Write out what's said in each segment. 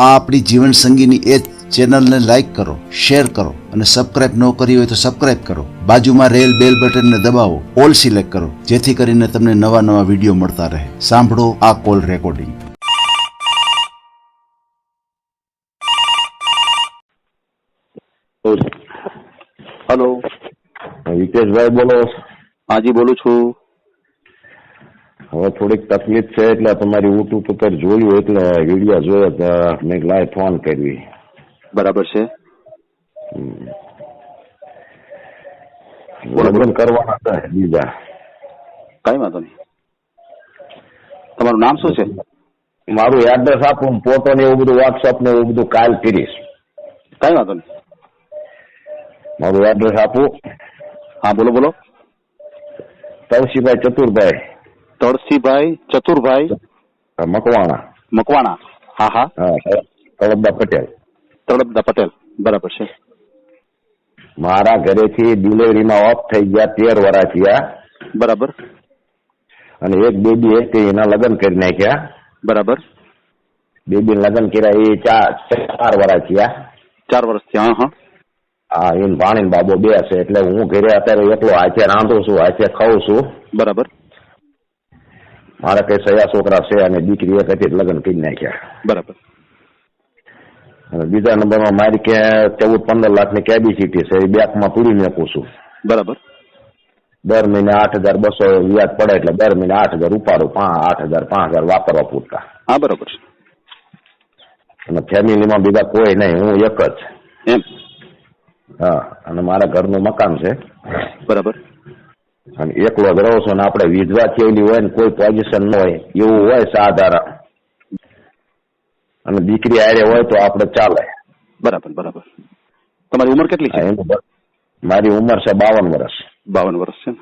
આ આપણી જીવન સંગીની એ ચેનલને લાઈક કરો શેર કરો અને સબસ્ક્રાઇબ ન કરી હોય તો સબસ્ક્રાઇબ કરો. બાજુમાં રેલ બેલ બટનને દબાવો ઓલ સિલેક્ટ કરો જેથી કરીને તમને નવા નવા વીડિયો મળતા રહે. સાંભળો આ કોલ રેકોર્ડિંગ હલો હિતેશભાઈ બોલો. હાજી બોલું છું. હવે થોડીક તકલીફ છે એટલે તમારી યુટ્યુબ ઉપર જોયું એટલે વીડિયો જોયો તો મેં લાઈવ ફોન કરવી. બરાબર છે. લગ્ન કરવાના હતા બીજા. કઈ વાંધો નહીં. તમારું નામ શું છે? મારું એડ્રેસ આપું ફોટો ને એવું બધું વોટ્સઅપ ને એવું બધું કાલ કરીશ. કઈ વાંધો નહીં. મારું એડ્રેસ આપું. હા બોલો બોલો. તવસીભાઈ ચતુરભાઈ. તળસીભાઈ ચતુરભાઈ. મકવાણા. મકવાણા. હા હા. હા તળબદા પટેલ. તળપદા પટેલ. બરાબર છે. મારા ઘરેથી ડિલિવરીમાં ઓફ થઈ ગયા તેર વર્ષ થયા. બરાબર. અને એક બેબી હતી એના લગ્ન કરી નાખ્યા. બરાબર. બેબી લગ્ન કર્યા એ ચાર ચાર વર્ષ થયા. ચાર વર્ષથી હા હા. હા એમ ભાણી બાબો બે છે એટલે હું ઘરે અત્યારે એકલો હાથે રાંધું છું હાથે ખાઉં છું. બરાબર. મારા કઈ સયા છોકરા છે અને દીકરી એક હતી લગ્ન કરી નાખ્યા. બરાબર. બીજા નંબરમાં મારી કે ચૌદ પંદર લાખની કેબિસિટી છે એ બેંકમાં પૂરી નાખું છું. બરાબર. દર મહિને આઠ હજાર બસો વ્યાજ પડે એટલે દર મહિને આઠ હજાર ઉપાડું પાંચ આઠ હજાર પાંચ હજાર વાપરવા પૂરતા. હા બરાબર છે. અને ફેમિલીમાં બીજા કોઈ નહીં હું એક જ. એમ. હા અને મારા ઘરનું મકાન છે. બરાબર. અને એકલો જ રહો છો અને આપણે વિધવા થયેલી હોય ને કોઈ પોઝિશન ન હોય એવું હોય સાધારણ. અને દીકરી આરે હોય તો આપણે ચાલે. બરાબર બરાબર. તમારી ઉંમર કેટલી છે? મારી ઉંમર છે બાવન વર્ષ. બાવન વર્ષ છે ને.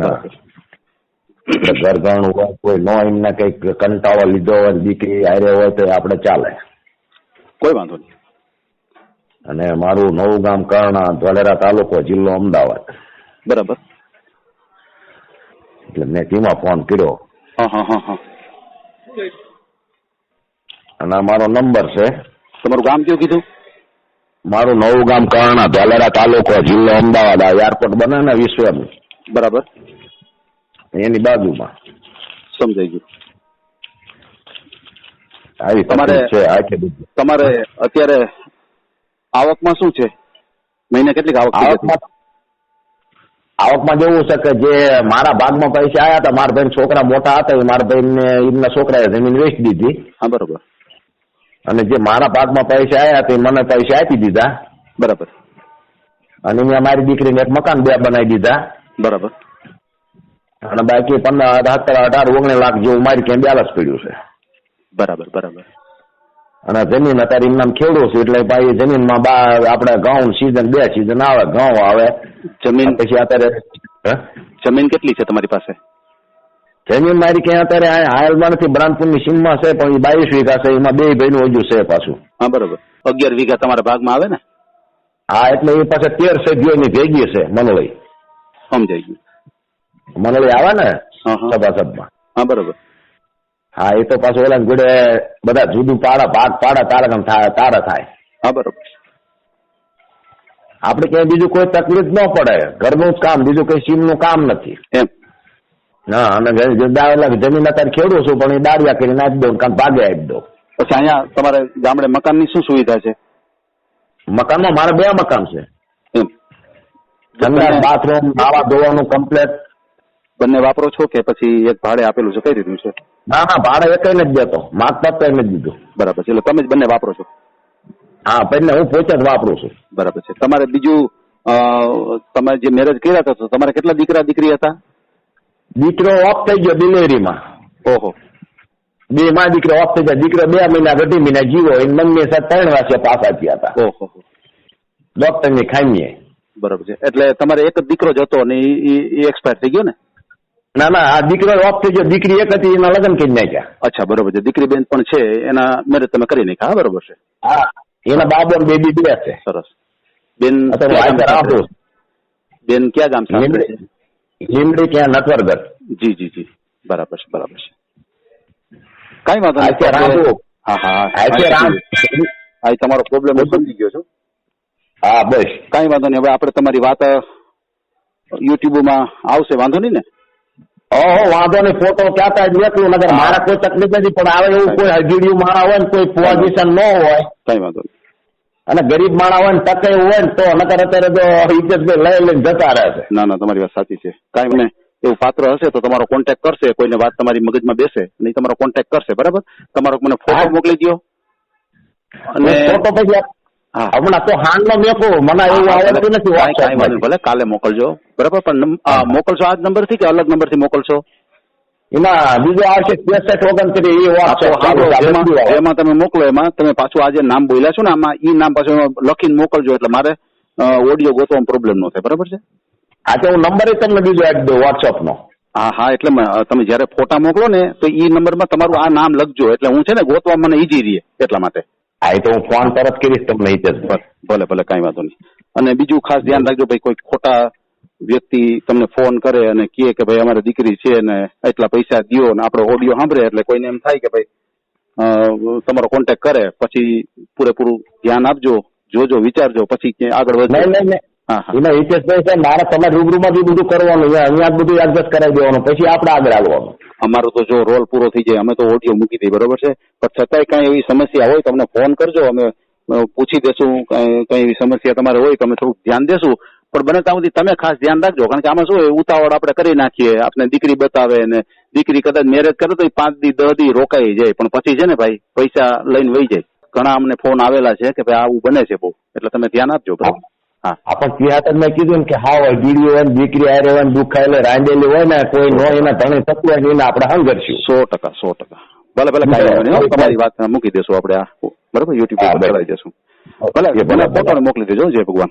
બરાબર. એટલે હોય કોઈ નો એમને કંઈક કંટાળો લીધો હોય દીકરી આરે હોય તો આપણે ચાલે. કોઈ વાંધો નહીં. અને મારું નવું ગામ કરણા ધોલેરા તાલુકો જિલ્લો અમદાવાદ. બરાબર. એટલે મેં તેમાં ફોન કર્યો. અને મારો નંબર છે. તમારું ગામ કયું કીધું? મારું નવું ગામ કરણા ધોલેરા તાલુકો જિલ્લો અમદાવાદ આ એરપોર્ટ બને ને વિશ્વનું. બરાબર. એની બાજુમાં. સમજાઈ ગયું. આવી તમારે- છે તમારે અત્યારે આવકમાં શું છે? મહિને કેટલીક આવક આવકમાં આવકમાં જેવું છે કે જે મારા ભાગમાં પૈસા આવ્યા હતા મારા ભાઈ છોકરા મોટા હતા એ મારા ભાઈ ને એમના છોકરાએ જમીન વેચી દીધી. હા બરોબર. અને જે મારા ભાગમાં પૈસા આવ્યા હતા એ મને પૈસા આપી દીધા. બરાબર. અને મેં મારી દીકરીને એક મકાન બે બનાવી દીધા. બરાબર. અને બાકી પંદર સત્તર અઢાર ઓગણીસ લાખ જેવું મારી ક્યાં બેલેન્સ પડ્યું છે. બરાબર બરાબર. અને જમીન અત્યારે એમના ખેડૂત છે એટલે ભાઈ જમીનમાં બા આપણે ઘઉં સીઝન બે સીઝન આવે ઘઉં આવે. જમીન પછી અત્યારે જમીન કેટલી છે તમારી પાસે? જમીન મારી ક્યાં અત્યારે હાલમાં નથી બ્રાનપુરની સીમમાં છે પણ એ બાવીસ વીઘા છે એમાં બે ભાઈનું હજુ છે પાછું. હા બરોબર. અગિયાર વીઘા તમારા ભાગમાં આવે ને? હા એટલે એ પાસે તેર સભ્યોની ભેગી છે મનોલય સમજાઈ ગયું. મનોલય આવે ને સભાસદમાં? હા બરોબર. હા એ તો પાછું ઓલા જોડે બધા જુદું પાડા ભાગ પાડા તારા કામ તારા થાય. હા બરોબર. આપણે ક્યાંય બીજું કોઈ તકલીફ ન પડે. ઘરનું જ કામ બીજું કઈ સીમનું કામ નથી. એમ. હા અને જમીન અત્યારે ખેડું છું પણ એ દાળિયા કરીને આપી દઉં કામ ભાગે આપી દઉં. પછી અહીંયા તમારે ગામડે મકાનની શું સુવિધા છે? મકાનમાં મારે બે મકાન છે. સંડાસ બાથરૂમ નાવા ધોવાનું કમ્પ્લેટ. બંને વાપરો છો કે પછી એક ભાડે આપેલું છે? કઈ રીતનું છે? ના ના ભાડે એક જ દેતો. માગતા જ નથી દીધું. બરાબર છે. એટલે તમે જ બંને વાપરો છો? હા પહેલે હું પોતે જ વાપરું છું. બરાબર છે. તમારે બીજું તમે જે મેરેજ કર્યા હતા તમારે કેટલા દીકરા દીકરી હતા? દીકરો ઓફ થઈ ગયો ડિલિવરીમાં ઓહો. બે માં દીકરો ઓફ થઈ ગયા. દીકરો બે મહિના અઢી મહિના જીવો એ મમ્મી સાથે ત્રણ વર્ષે પાછા થયા હતા. ઓહો. ડોક્ટરની ખામીએ બરાબર છે. એટલે તમારે એક જ દીકરો જ હતો અને એ એક્સપાયર થઈ ગયો ને? ના ના આ દીકરો ઓફ થઈ ગયો. દીકરી એક હતી એના લગ્ન કરી નાખ્યા. અચ્છા બરોબર છે. દીકરી બેન પણ છે એના મેરેજ તમે કરી નાખ્યા હા બરોબર છે. હા. એના બાબો બેબી બે છે. સરસ. બેન બેન ક્યાં ગામ સાસરે લીમડી ક્યાં? નટવરગઢ. જી જી જી. બરાબર છે બરાબર છે. કઈ વાંધો નહીં. હા હા આ તમારો પ્રોબ્લેમ સમજી ગયો છું. હા બસ કઈ વાંધો નહીં. હવે આપણે તમારી વાત યુટ્યુબમાં આવશે. વાંધો નહીં ને? ઓહો વાંધો નહીં. ફોટો ક્યાં થાય એકલું નગર મારા કોઈ તકલીફ નથી પણ આવે એવું કોઈ હજીડિયું મારા હોય ને કોઈ પોઝિશન ન હોય. કઈ વાંધો નહીં. અને ગરીબ માણા હોય ને તકે એવું હોય ને તો નકર અત્યારે તો ઇજ્જતભાઈ લઈ લઈને જતા રહે છે. ના ના તમારી વાત સાચી છે. કાંઈ મને એવું પાત્ર હશે તો તમારો કોન્ટેક્ટ કરશે કોઈને વાત તમારી મગજમાં બેસે નહીં તમારો કોન્ટેક્ટ કરશે બરાબર? તમારો મને ફોટો મોકલી દો અને ફોટો પછી હા. હમણાં તો હાલનો મેકો મને એવું આવડતું નથી. ભલે. કાલે મોકલજો. બરાબર? પણ મોકલશો આ જ નંબરથી કે અલગ નંબરથી મોકલશો? એમાં બીજો આવશે ત્રેસઠ ઓગણત્રીસ એ વાત. જેમાં તમે મોકલો એમાં તમે પાછું આજે નામ બોલ્યા છો ને આમાં એ નામ પાછું લખીને મોકલજો એટલે મારે ઓડિયો ગોતવામાં પ્રોબ્લેમ ન થાય. બરાબર છે? આ તો હું નંબર તમને બીજો આપી દઉં WhatsApp નો. હા હા એટલે તમે જયારે ફોટા મોકલો ને તો ઈ નંબરમાં તમારું આ નામ લખજો એટલે હું છે ને ગોતવા મને ઈજી રહીએ એટલા માટે. હા એ તો હું ફોન તરત કરીશ તમને હિતેશભાઈ ભલે ભલે કાંઈ વાંધો નહીં. અને બીજું ખાસ ધ્યાન રાખજો ભાઈ કોઈ ખોટા વ્યક્તિ તમને ફોન કરે અને કહે કે ભાઈ અમારી દીકરી છે ને એટલા પૈસા દો ને આપણો ઓડિયો સાંભળે એટલે કોઈને એમ થાય કે ભાઈ તમારો કોન્ટેક્ટ કરે. પછી પૂરેપૂરું ધ્યાન આપજો જોજો વિચારજો પછી ક્યાંય આગળ વધજો. હિતેશભાઈ છે મારે રૂબરૂમાં બી બધું કરવાનું અહીંયા બધું એડજસ્ટ કરાવી દેવાનું. પછી આપણે આગળ આવવાનું. અમારો તો જો રોલ પૂરો થઈ જાય અમે તો ઓડિયો મૂકી દઈએ બરોબર છે? પણ છતાંય કાંઈ એવી સમસ્યા હોય તમને ફોન કરજો અમે પૂછી દેશું કઈ કાંઈ એવી સમસ્યા તમારે હોય તો અમે થોડુંક ધ્યાન દેશું. પણ બને ત્યાં સુધી તમે ખાસ ધ્યાન રાખજો કારણ કે આમાં શું હોય ઉતાવળ આપણે કરી નાખીએ આપણે દીકરી બતાવે ને દીકરી કદાચ મેરેજ કરે તો પાંચ દી દહ દી રોકાઈ જાય પણ પછી છે ને ભાઈ પૈસા લઈને વહી જાય. ઘણા અમને ફોન આવેલા છે કે ભાઈ આવું બને છે બહુ એટલે તમે ધ્યાન આપજો ભાઈ હા. આપણ ત્યાં મેં કીધું કે હા હોય દીડી હોય દીકરી આરે હોય દુખાયેલે રાંધેલી હોય ને કોઈ નો એના ધણી થતું હોય એને આપણે હંગરશું સો ટકા સો ટકા. ભલે ભલે કાંઈ. તમારી વાત મૂકી દેશું આપણે આ. બરાબર યુટ્યુબ પર. ચડાવી દેશું. ભલે ભલે ફોટો મોકલી દેજો જય ભગવાન.